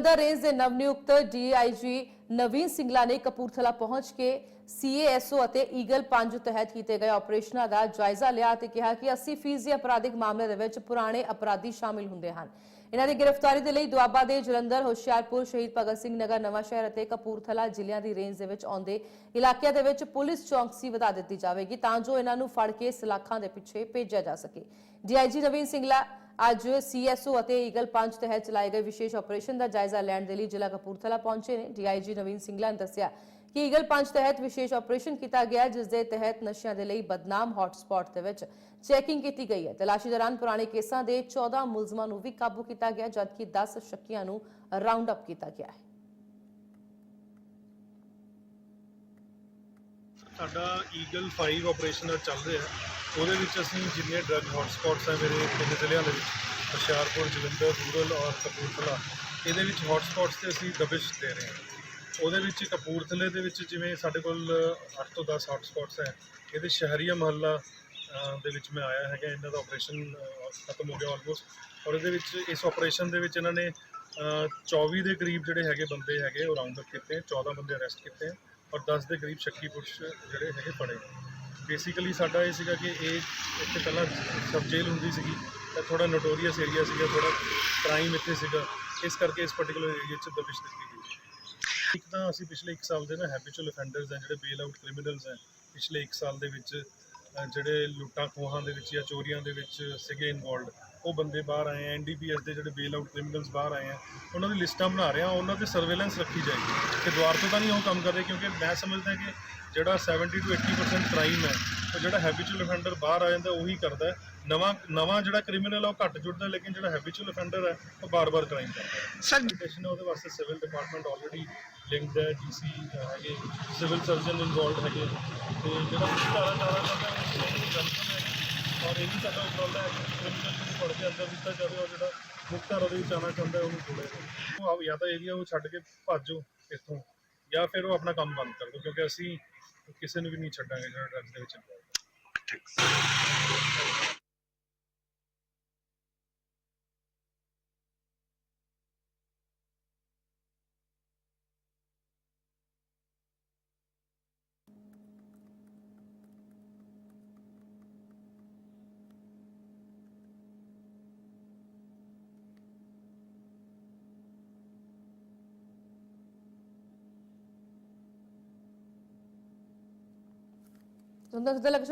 Jalandhar range ਦੇ ਨਵਨਿਯੁਕਤ DIG ਨਵੀਨ ਸਿੰਗਲਾ ਨੇ ਕਪੂਰਥਲਾ ਪਹੁੰਚ ਕੇ ਸੀਏਐਸਓ ਅਤੇ ਈਗਲ 5 ਤਹਿਤ ਕੀਤੇ ਗਏ ਆਪਰੇਸ਼ਨਾਂ ਦਾ ਜਾਇਜ਼ਾ ਲਿਆ ਤੇ ਕਿਹਾ ਕਿ 80% ਦੇ ਅਪਰਾਧਿਕ ਮਾਮਲੇ ਦੇ ਵਿੱਚ ਪੁਰਾਣੇ ਅਪਰਾਧੀ ਸ਼ਾਮਿਲ ਹੁੰਦੇ ਹਨ। ਇਹਨਾਂ ਦੀ ਗ੍ਰਿਫਤਾਰੀ ਦੇ ਲਈ ਦੁਆਬਾ ਦੇ ਜਲੰਧਰ, ਹੁਸ਼ਿਆਰਪੁਰ, ਸ਼ਹੀਦ ਭਗਤ ਸਿੰਘ ਨਗਰ, ਨਵਾਂ ਸ਼ਹਿਰ ਅਤੇ ਕਪੂਰਥਲਾ ਜ਼ਿਲ੍ਹਿਆਂ ਦੀ ਰੇਂਜ ਦੇ ਵਿੱਚ ਆਉਂਦੇ ਇਲਾਕਿਆਂ ਦੇ ਵਿੱਚ ਪੁਲਿਸ ਚੌਕਸੀ ਵਧਾ ਦਿੱਤੀ ਜਾਵੇਗੀ ਤਾਂ ਜੋ ਇਹਨਾਂ ਨੂੰ ਫੜ ਕੇ ਸਲਾਖਾਂ ਦੇ ਪਿੱਛੇ ਭੇਜਿਆ ਜਾ ਸਕੇ। ਡੀਆਈਜੀ ਨਵੀਨ ਸਿੰਗਲਾ ਅੱਜ ਸੀਐਸਓ ਅਤੇ ਈਗਲ ਪੰਜ ਤਹਿਤ ਚਲਾਏ ਗਏ ਵਿਸ਼ੇਸ਼ ਆਪਰੇਸ਼ਨ ਦਾ ਜਾਇਜ਼ਾ ਲੈਣ ਦੇ ਲਈ ਜ਼ਿਲ੍ਹਾ ਕਪੂਰਥਲਾ ਪਹੁੰਚੇ ਨੇ। ਡੀਆਈਜੀ ਨਵੀਨ ਸਿੰਗਲਾ ਨੇ ਦੱਸਿਆ ਕਿ ਈਗਲ ਪੰਜ ਤਹਿਤ ਵਿਸ਼ੇਸ਼ ਆਪਰੇਸ਼ਨ ਕੀਤਾ ਗਿਆ, ਜਿਸ ਦੇ ਤਹਿਤ ਨਸ਼ਿਆਂ ਦੇ ਲਈ ਬਦਨਾਮ ਹੌਟਸਪੌਟ ਦੇ ਵਿੱਚ ਚੈਕਿੰਗ ਕੀਤੀ ਗਈ ਹੈ। ਤਲਾਸ਼ੀ ਦੌਰਾਨ ਪੁਰਾਣੇ ਕੇਸਾਂ ਦੇ 14 ਮੁਲਜ਼ਮਾਂ ਨੂੰ ਵੀ ਕਾਬੂ ਕੀਤਾ ਗਿਆ, ਜਦਕਿ 10 ਸ਼ੱਕੀਆਂ ਨੂੰ ਰਾਉਂਡ ਅਪ ਕੀਤਾ ਗਿਆ ਹੈ। ਸਾਡਾ ਈਗਲ 5 ਆਪਰੇਸ਼ਨ ਚੱਲ ਰਿਹਾ। ਉਹਦੇ ਵਿੱਚ ਅਸੀਂ ਜਿੰਨੇ ਡਰੱਗ ਹੌਟਸਪੌਟਸ ਹੈ ਮੇਰੇ ਤਿੰਨ ਜ਼ਿਲ੍ਹਿਆਂ ਦੇ ਵਿੱਚ ਹੁਸ਼ਿਆਰਪੁਰ ਜਲੰਧਰ ਰੂਰਲ ਔਰ ਕਪੂਰਥਲਾ ਇਹਦੇ ਵਿੱਚ ਹੌਟਸਪੌਟਸ ਤੇ ਅਸੀਂ ਦਬਿਸ਼ ਦੇ ਰਹੇ ਹਾਂ। ਉਹਦੇ ਵਿੱਚ ਕਪੂਰਥਲੇ ਦੇ ਵਿੱਚ ਜਿਵੇਂ ਸਾਡੇ ਕੋਲ 8 ਤੋਂ 10 ਹੌਟਸਪੌਟਸ ਹੈ ਇਹਦੇ ਸ਼ਹਿਰੀਆ ਮਹੱਲਾ ਦੇ ਵਿੱਚ ਮੈਂ ਆਇਆ ਹੈਗਾ ਇਹਨਾਂ ਦਾ ਆਪਰੇਸ਼ਨ ਖਤਮ ਹੋ ਗਿਆ ਆਲਮੋਸਟ ਔਰ ਇਹਦੇ ਵਿੱਚ ਇਸ ਆਪਰੇਸ਼ਨ ਦੇ ਵਿੱਚ ਇਹਨਾਂ ਨੇ ਅ, 24 ਦੇ ਕਰੀਬ ਜਿਹੜੇ ਹੈਗੇ ਬੰਦੇ ਹੈਗੇ ਉਹ ਰਾਉਂਡ ਅਪ ਕੀਤੇ 14 ਬੰਦੇ ਅਰੈਸਟ ਕੀਤੇ। ਔਰ 10 ਦੇ ਕਰੀਬ ਸ਼ੱਕੀ ਪੁਰਸ਼ ਜਿਹੜੇ ਹੈਗੇ ਫੜੇ। ਬੇਸਿਕਲੀ ਸਾਡਾ ਇਹ ਸੀਗਾ ਕਿ ਇਹ ਇੱਥੇ ਪਹਿਲਾਂ ਸਬ ਜੇਲ੍ਹ ਹੁੰਦੀ ਸੀਗੀ, ਤਾਂ ਥੋੜਾ ਨੋਟੋਰੀਅਸ ਏਰੀਆ ਸੀਗਾ ਥੋੜਾ ਕ੍ਰਾਈਮ ਇੱਥੇ ਸੀਗਾ। ਇਸ ਕਰਕੇ ਇਸ ਪਾਰਟਿਕੂਲਰ ਏਰੀਆ 'ਚ ਦਬਿਸ਼ ਦਿੱਤੀ ਗਈ। ਇੱਕ ਤਾਂ ਅਸੀਂ ਪਿਛਲੇ 1 ਸਾਲ ਦੇ ਨਾ ਹੈਬਿਚੁਅਲ ਅਫੈਂਡਰਸ ਹੈ ਜਿਹੜੇ ਬੇਲ ਆਊਟ ਕ੍ਰਿਮੀਨਲਸ ਹੈ ਪਿਛਲੇ 1 ਸਾਲ ਦੇ ਵਿੱਚ ਜਿਹੜੇ ਲੁੱਟਾਂ ਖੋਹਾਂ ਦੇ ਵਿੱਚ ਜਾਂ ਚੋਰੀਆਂ ਦੇ ਵਿੱਚ ਸੀਗੇ ਇਨਵੋਲਡ ਉਹ ਬੰਦੇ ਬਾਹਰ ਆਏ ਆ ਐਨਡੀਪੀਐਸ ਦੇ ਜਿਹੜੇ ਬੇਲ ਆਊਟ ਕ੍ਰਿਮੀਨਲਸ ਬਾਹਰ ਆਏ ਆ ਉਹਨਾਂ ਦੀ ਲਿਸਟਾਂ ਬਣਾ ਰਹੇ ਆ ਉਹਨਾਂ ਤੇ ਸਰਵੇਲੈਂਸ ਰੱਖੀ ਜਾਏਗੀ। ਕਿ ਦੁਆਰ ਤੋਂ ਤਾਂ ਨਹੀਂ ਉਹ ਕੰਮ ਕਰ ਰਹੇ ਕਿਉਂਕਿ ਮੈਂ ਸਮਝਦਾ ਕਿ ਜਿਹੜਾ 70 ਤੋਂ 80% ਕ੍ਰਾਈਮ ਹੈ ਉਹ ਜਿਹੜਾ ਹੈਬਿਚੁਅਲ ਅਫੈਂਡਰ ਬਾਹਰ ਆ ਜਾਂਦਾ ਉਹੀ ਕਰਦਾ ਨਵਾਂ ਨਵਾਂ ਜਿਹੜਾ ਕ੍ਰਿਮੀਨਲ ਆ ਉਹ ਘੱਟ ਜੁੜਦਾ ਲੇਕਿਨ ਜਿਹੜਾ ਹੈਬਿਚੁਅਲ ਅਫੈਂਡਰ ਹੈ ਉਹ ਬਾਰ-ਬਾਰ ਕ੍ਰਾਈਮ ਕਰਦਾ ਸਰ ਐਜੂਕੇਸ਼ਨ ਉਹਦੇ ਵਾਸਤੇ ਸਿਵਲ ਡਿਪਾਰਟਮੈਂਟ ਆਲਰੇਡੀ ਲਿੰਕਡ ਹੈ ਡੀਸੀ ਹੈਗੇ ਸਿਵਲ ਸਰਜਨ ਇਨਵੋਲਡ ਹੈਗੇ। ਤੇ ਜਿਹੜਾ ਧਾਰਾ ਧਾਰਾ ਕਰਦਾ ਉਹ ਉਹਨੂੰ ਵੈਲਕਮ ਹੈ ਔਰ ਇਹ ਵੀ ਸਾਡਾ ਉਪਰਾਲਾ ਹੈ ਕਿ ਕ੍ਰਿਮੀਨਲ ਨੂੰ ਫੜ ਕੇ ਅੰਦਰ ਦਿੱਤਾ ਜਾਵੇ ਔਰ ਜਿਹੜਾ ਮੁੱਖ ਧਾਰਾ ਦੇ ਵਿੱਚ ਆਉਣਾ ਚਾਹੁੰਦਾ ਹੈ, ਉਹਨੂੰ ਛੋੜਿਆ ਉਹ ਜਾਂ ਤਾਂ ਏਰੀਆ ਉਹ ਛੱਡ ਕੇ ਭੱਜੋ ਇੱਥੋਂ, ਜਾਂ ਫਿਰ ਉਹ ਆਪਣਾ ਕੰਮ ਬੰਦ ਕਰ ਦਿਓ, ਕਿਉਂਕਿ ਅਸੀਂ ਕਿਸੇ ਨੂੰ ਵੀ ਨਹੀਂ ਛੱਡਾਂਗੇ ਜਿਹੜਾ ਡਰੱਗਸ ਦੇ ਵਿੱਚ। involved ਹੈ ਤੁਹਾਨੂੰ ਤਾਂ ਲੱਗਦਾ